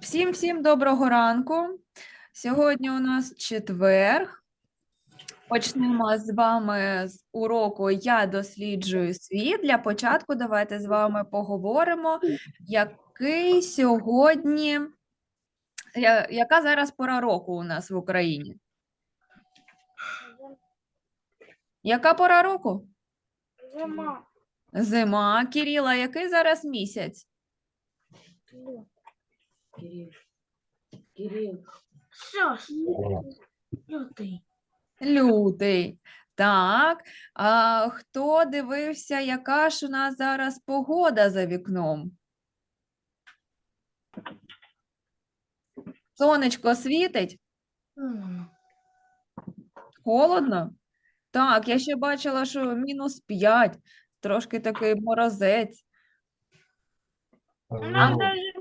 Всім всім доброго ранку. Сьогодні у нас четверг. Почнемо з вами з уроку Я досліджую світ. Для початку давайте з вами поговоримо, який сьогодні, я- яка зараз пора року у нас в Україні? Яка пора року? Зима. Зима. Кирила, який зараз місяць? Кирилл. Кирилл. Все, лютий. Лютий. Так. А хто дивився, яка ж у нас зараз погода за вікном? Сонечко світить? Холодно? Так, я ще бачила, що мінус 5, трошки такий морозець. Нам даже уже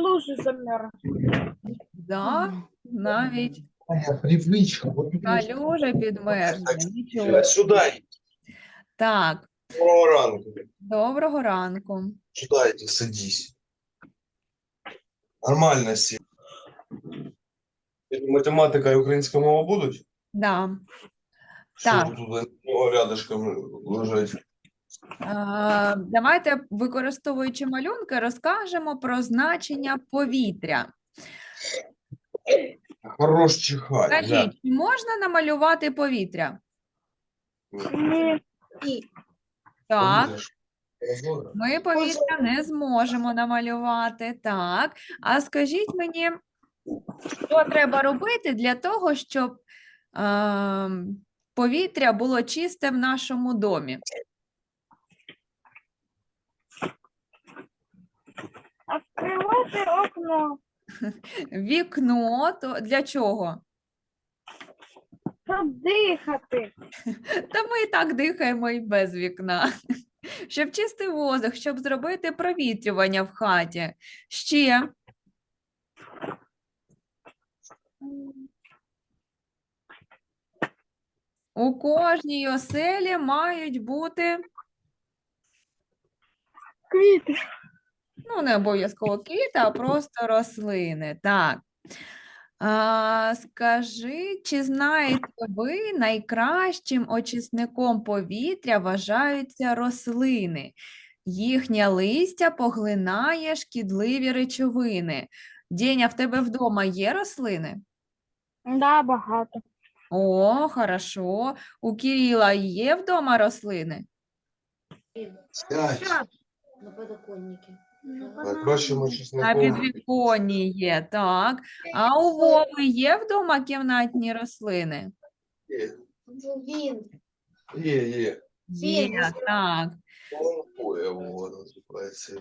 лучше замерз. Да, навіть. Вот калюжа Нічого. Сюда. Так, доброго ранку. доброго ранку. Сюда садись. Нормально сі. Математика і українська мова будуть? Да. Так. ви тут ну, рядышком лежать? А, Давайте, використовуючи малюнки, розкажемо про значення повітря. Хорош чихать. да. Скажіть, чи можна намалювати повітря? Так, ми повітря не зможемо намалювати. Так. А скажіть мені, що треба робити для того, щоб ем, повітря було чисте в нашому домі? Відкривати окно, Вікно, то для чого? щоб дихати. Та ми і так дихаємо і без вікна. Щоб чистий воздух, щоб зробити провітрювання в хаті. Ще у кожній оселі мають бути, Квіти. Ну, не обов'язково квіти, а просто рослини. Так. А, скажи, чи знаєте ви, найкращим очисником повітря вважаються рослини? Їхнє листя поглинає шкідливі речовини. Деня, в тебе вдома є рослини? Да, багато. О, хорошо. У Кирила є вдома рослини? Сядь. На подоконнике. Найкращим На очисником. підвіконні є, так. А у Вови є вдома кімнатні рослини? Є, Він. є, є. Є, так. Галанхоя Вова називається.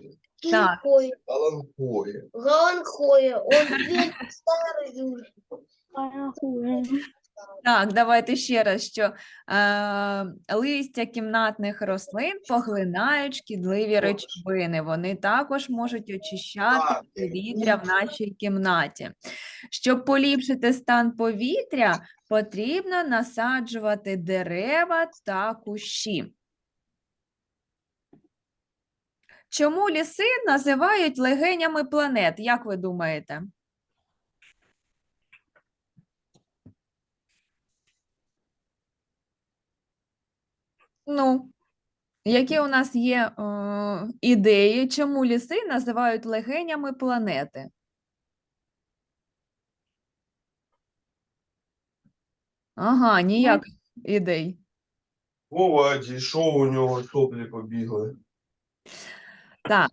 Так. Галанхоя. Галанхоя. Он він старий уже. Так, давайте ще раз, що е, листя кімнатних рослин поглинають шкідливі речовини. Вони також можуть очищати повітря в нашій кімнаті. Щоб поліпшити стан повітря, потрібно насаджувати дерева та кущі. Чому ліси називають легенями планет? Як ви думаєте? Ну, які у нас є е, ідеї, чому ліси називають легенями планети? Ага, ніяких ідей. Вова дійшов, у нього соплі побігли. Так,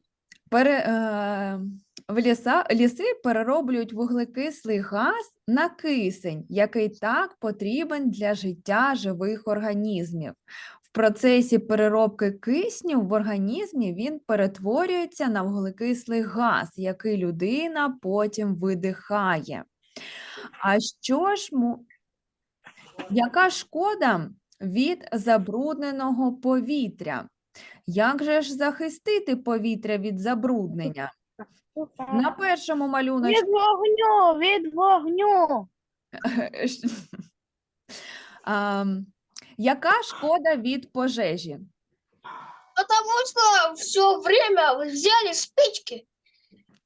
пере, е, в ліса, ліси перероблюють вуглекислий газ на кисень, який так потрібен для життя живих організмів. В процесі переробки кисню в організмі він перетворюється на вуглекислий газ, який людина потім видихає. А що ж му... Яка шкода від забрудненого повітря? Як же ж захистити повітря від забруднення? На першому малюночку Від вогню, від вогню. Щ- Ам, яка шкода від пожежі? Потому что все время вы взяли спички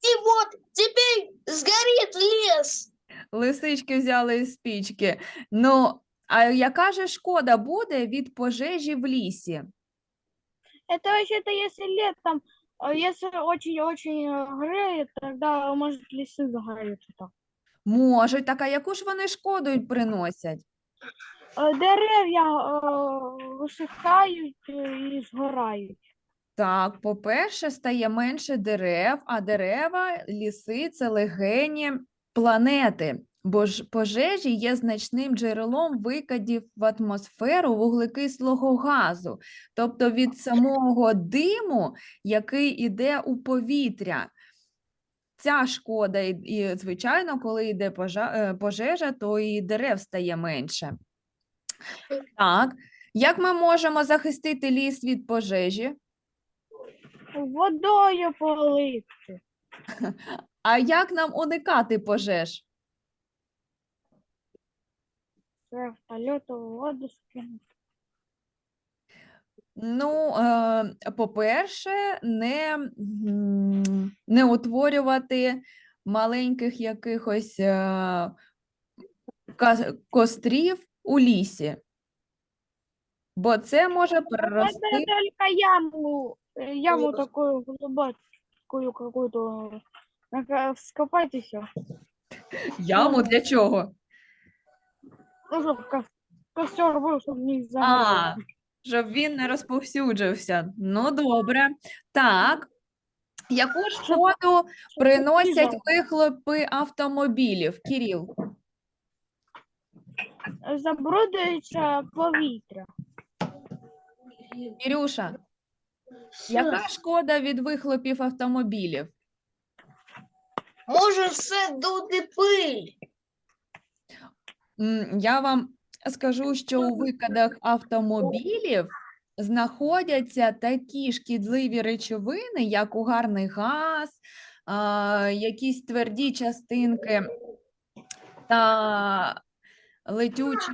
И вот теперь сгорит лес. Лисички взяли спічки. Ну, а яка же шкода буде від пожежі в лісі? Это вообще-то если летом, а если очень-очень э, греет, тогда может лесы загорятся. Можуть, так а яку ж вони шкоду й приносять? Е, Дерев'я е, висихають е, і згорають. Так, по-перше, стає менше дерев, а дерева, ліси це легені планети. Бо ж пожежі є значним джерелом викидів в атмосферу вуглекислого газу, тобто від самого диму, який іде у повітря. Ця шкода, і, звичайно, коли йде пожежа, то і дерев стає менше. Так, як ми можемо захистити ліс від пожежі? Водою полити. А як нам уникати пожеж? Вертольоту в воду скинути. Ну, е, по-перше, не, не утворювати маленьких якихось е, кострів у лісі, бо це може Надо перерости. только яму, э, яму такую глубокую какую-то нака- вскопать и все. Яму для чого? Ну, чтобы ко- костер был, чтобы не А, загорелся. щоб він не розповсюджився. Ну, добре. Так. Яку шкоду приносять пожар. вихлопи автомобілів? Кіріл? Забруднюється повітря. Ірюша, яка шкода від вихлопів автомобілів? Может все дути пыль. М, Я вам скажу, що у викидах автомобілів знаходяться такі шкідливі речовини, як угарний газ, а, якісь тверді частинки та летючі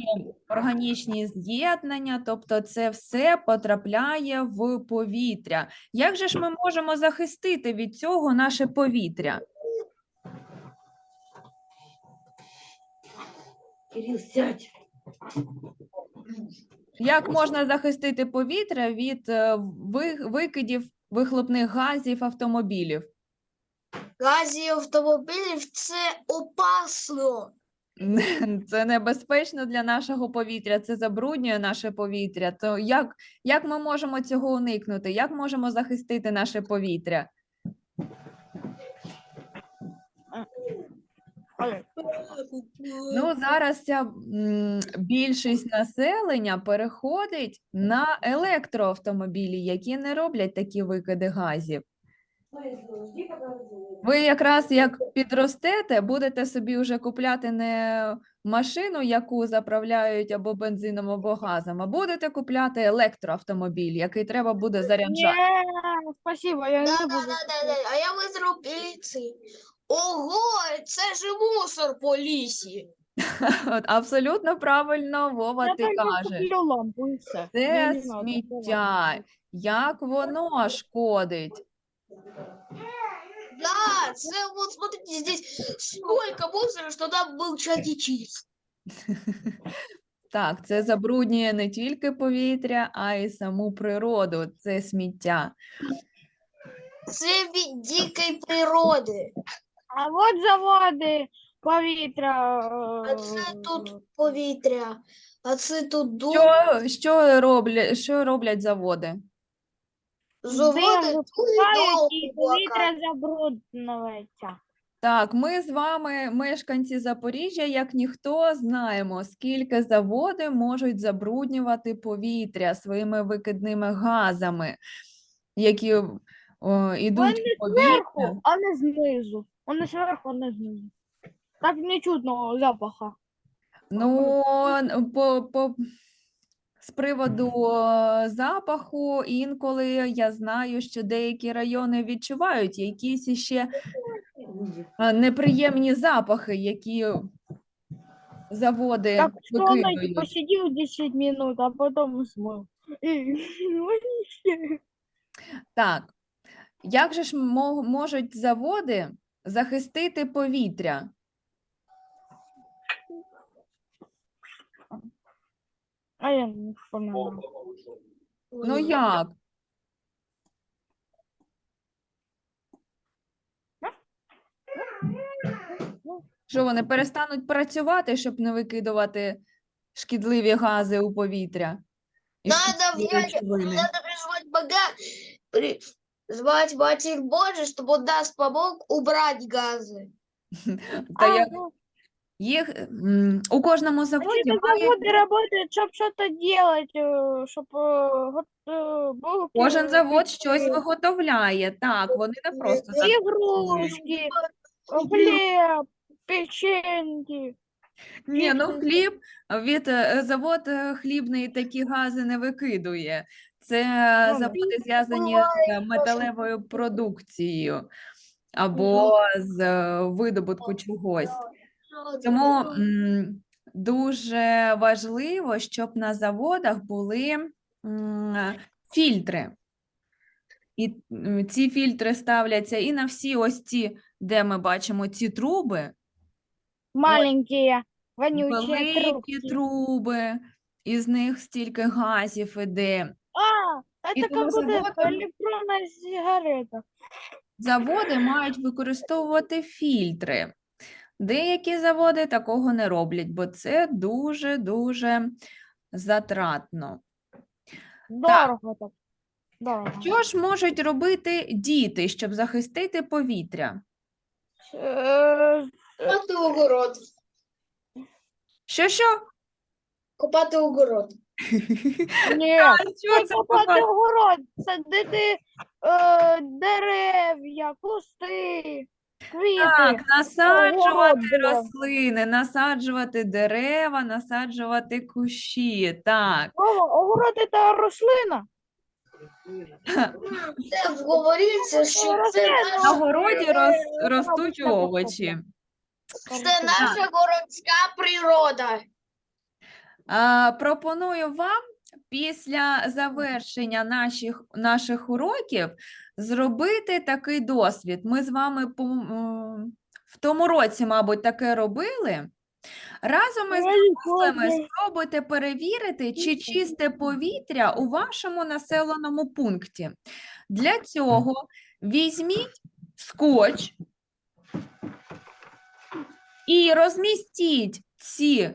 органічні з'єднання, тобто це все потрапляє в повітря. Як же ж ми можемо захистити від цього наше повітря? Кирилл, сядь. Як можна захистити повітря від е, викидів вихлопних газів автомобілів? Газі автомобілів це опасно. Це небезпечно для нашого повітря, це забруднює наше повітря. То як, як ми можемо цього уникнути? Як можемо захистити наше повітря? Ну, зараз ця більшість населення переходить на електроавтомобілі, які не роблять такі викиди газів. Ви якраз як підростете, будете собі вже купляти не машину, яку заправляють або бензином, або газом, а будете купляти електроавтомобіль, який треба буде заряджати. Ні, спасибо, я не буду. А я визру піци. Ого, це ж мусор по лісі. От, абсолютно правильно, Вова, Я ти кажеш. лампу. Це сміття. Як воно шкодить? Да, це вот смотрите, здесь столько мусора, что там был чатичист. Так, це забруднює не тільки повітря, а й саму природу. Це сміття. Це від дикої природи. А от заводи, повітря. А це е, тут повітря, а це тут дух. Що, що, роблять, що роблять заводи? Заводи дуже і повітря забруднюється. Так, ми з вами, мешканці Запоріжжя, як ніхто, знаємо, скільки заводи можуть забруднювати повітря своїми викидними газами, які о, йдуть Вони в повітря. Зверху, а не знизу. Вони зверху, а не знизу. Так не чутно запаха. Ну, по, по, з приводу запаху, інколи я знаю, що деякі райони відчувають якісь іще неприємні запахи, які заводи Так что он эти викидують. посидел 10 минут, а потом смыл. Так, Як же ж мо- можуть заводи захистити повітря? А я не вспоминаю. Ну як? Що вони перестануть працювати, щоб не викидувати шкідливі гази у повітря? І Надо шкідливі взять, речовини? надо призвать Бога, при- звать Матерь Божию, чтобы он нас помог убрать газы. Та А, як ну, їх м, у кожному заводі Какие-то має заводы работают, чтобы что-то делать, чтобы был кожен завод щось виготовляє. Так, вони не просто так. працюють. игрушки, хлеб, печеньки. Ні, ну Чіпси. хліб від е, завод е, хлібний такі гази не викидує. Це Ну, заводи зв'язані з металевою продукцією або з е, видобутку чогось. Тому м, дуже важливо, щоб на заводах були м, фільтри. І м, ці фільтри ставляться і на всі ось ці, де ми бачимо ці труби, Маленькие, вонючие великі трубки. труби, із них стільки газів іде. А, И это тому как вот это, заводом- электронная сигарета. Заводи мають використовувати фільтри. Деякі заводи такого не роблять, бо це дуже-дуже затратно. Дорого так. Дорого. Що ж можуть робити діти, щоб захистити повітря? Э, Копати огород. Що що? Копати огород. Нет. Що це Копати огород, садити е, дерев'я, кусти. Так, насаджувати Огород, рослини, насаджувати дерева, насаджувати кущі. Так. Огород це рослина. Це говориться, що це На наша, городі роз, ростуть овочі. це наша городська природа. А, пропоную вам після завершення наших, наших уроків зробити такий досвід. Ми з вами по, в тому році, мабуть, таке робили. Разом із дорослими спробуйте перевірити, чи чисте повітря у вашому населеному пункті. Для цього візьміть скотч і розмістіть ці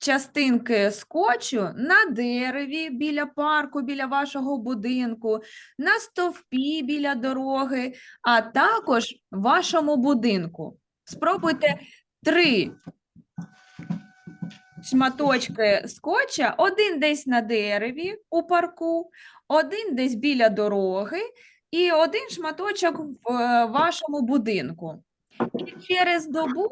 частинки скотчу на дереві біля парку, біля вашого будинку, на стовпі біля дороги, а також в вашому будинку. Спробуйте три шматочки скотча, один десь на дереві у парку, один десь біля дороги і один шматочок в е, вашому будинку. І через добу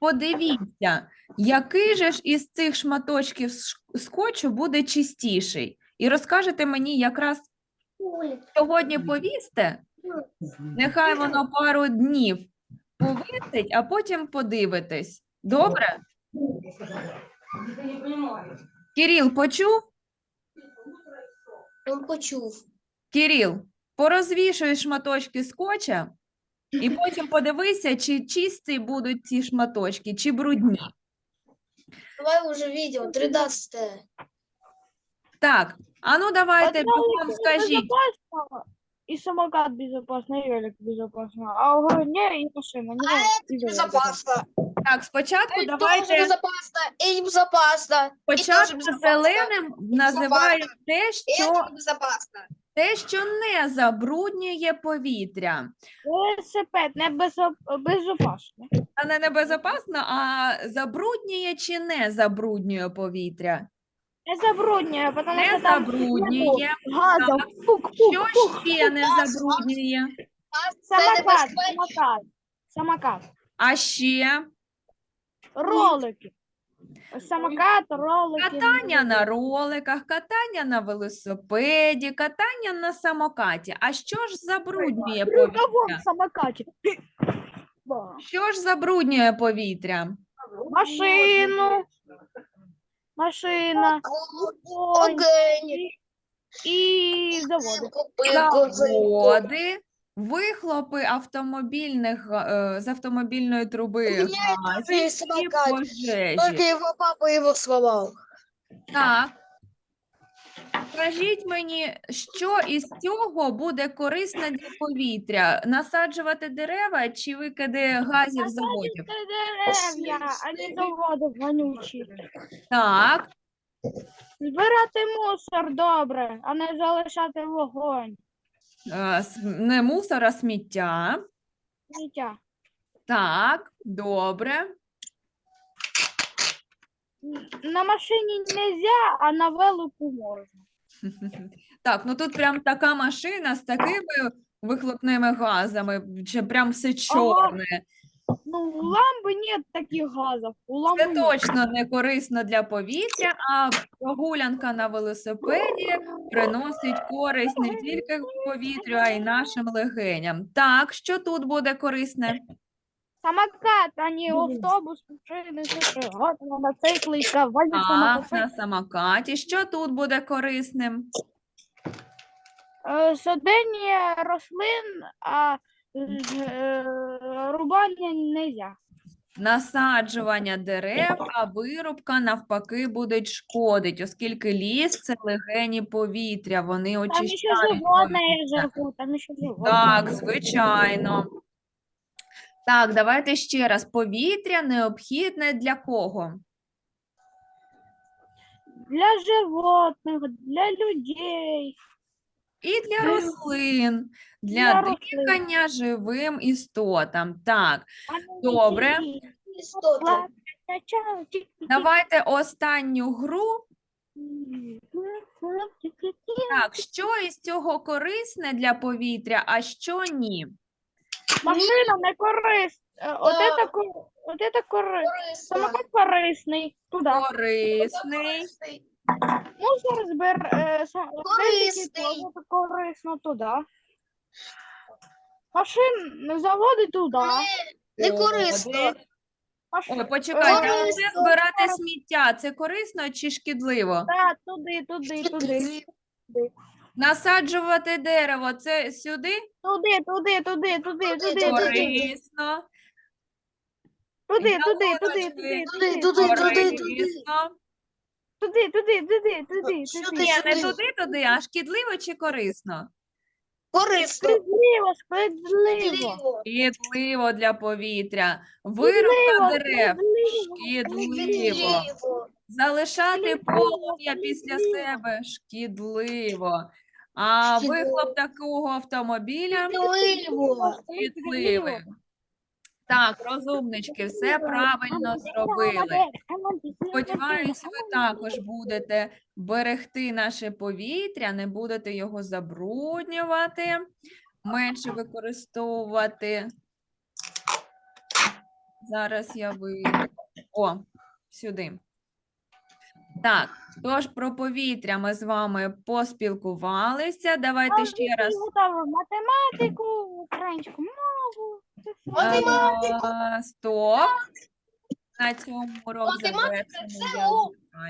подивіться, який же ж із цих шматочків скотчу буде чистіший. І розкажете мені якраз сьогодні повісте, нехай воно пару днів повисить, а потім подивитесь. Добре? Кирил, почув? Він почув. Кирил, порозвішуй шматочки скотча і потім подивися, чи чисті будуть ці шматочки, чи брудні. Давай уже видео, 13 Так, а ну давайте Одна бігом скажіть. И самокат безопасно, и велик безопасно, а не, и машина не. и велик Безопасно. Так, спочатку Это тоже давайте безопасно и небезопасно. спочатку безопасно. зеленим називаємо те, що, это небезопасно. те, що не забруднює повітря. Велосипед не безо- безопасно. А не небезопасно, а забруднює чи не забруднює повітря? Не забруднює, потому Не що там забруднює. газом. Що ще не забруднює? Самокат, самокат, самокат. А ще Ролики. Самокат, ролики. катання на роликах, катання на велосипеді, катання на самокаті. А що ж забруднює повітря? в самокаті. Що ж забруднює повітря? Машину. Машина. І заводи. Заводи, вихлопи автомобільних е, з автомобільної труби У газів і пожежі. Папа. Так. Скажіть мені, що із цього буде корисно для повітря? Насаджувати дерева чи викиди газів заводів? Це дерев'я, а не заводи вонючі. Так, Збирати мусор добре, а не залишати вогонь. е, с- не мусор, а сміття. Життя. Так, добре. На машині нельзя, а на велику можна. Так, ну тут прям така машина з такими вихлопними газами, чи прям все чорне. Ну, у ламби нет таких газів. У ламби Це нет. точно не корисно для повітря, а прогулянка на велосипеді приносить користь не тільки повітрю, а й нашим легеням. Так, що тут буде корисне? Самокат, а не автобус, машини, мотоцикли, каваль, Так, на самокаті. Що тут буде корисним? Е, Садення рослин, а е, рубання нельзя. Насаджування дерев, а вирубка навпаки буде шкодить, оскільки ліс це легені повітря, вони Там ще очищають животне повітря. живуть, там ще животне. Так, звичайно. Так, давайте ще раз. Повітря необхідне для кого? Для животних, для людей. І для рослин, для для рослин. дихання живим істотам. Так, Добре. давайте останню гру. Так, що із цього корисне для повітря, а що ні? Машина не корисна. От Да. це ко- корисний. Самокат корисний. Туди. Корисний. Мусор збер... е, Корисний. корисно туди. Машин заводи туди. Не корисно. Ой, почекайте, а Корисно. це збирати сміття, це корисно чи шкідливо? Так, туди, туди, туди. Насаджувати дерево, це сюди? Туди, туди, туди, туди, туди, туди. Корисно. Туди, туди, туди, туди, Туди, туди, туди, туди, туди. Корисно. туди, туди, туди, туди, туди. Ні, не туди, туди, а шкідливо чи корисно? Корисно. Справедливо, справедливо. Шкідливо для повітря. Вирубка дерев. Шкідливо. Залишати полум'я після себе шкідливо. А вихлоп такого автомобіля шкідливий. Так, розумнички, все правильно зробили. Сподіваюсь, ви також будете берегти наше повітря, не будете його забруднювати, менше використовувати. Зараз я вийду. О, сюди. Так, тож про повітря ми з вами поспілкувалися. Давайте ще раз. Математику, українську мову. Математику. Стоп. На цьому урок Математика це Я.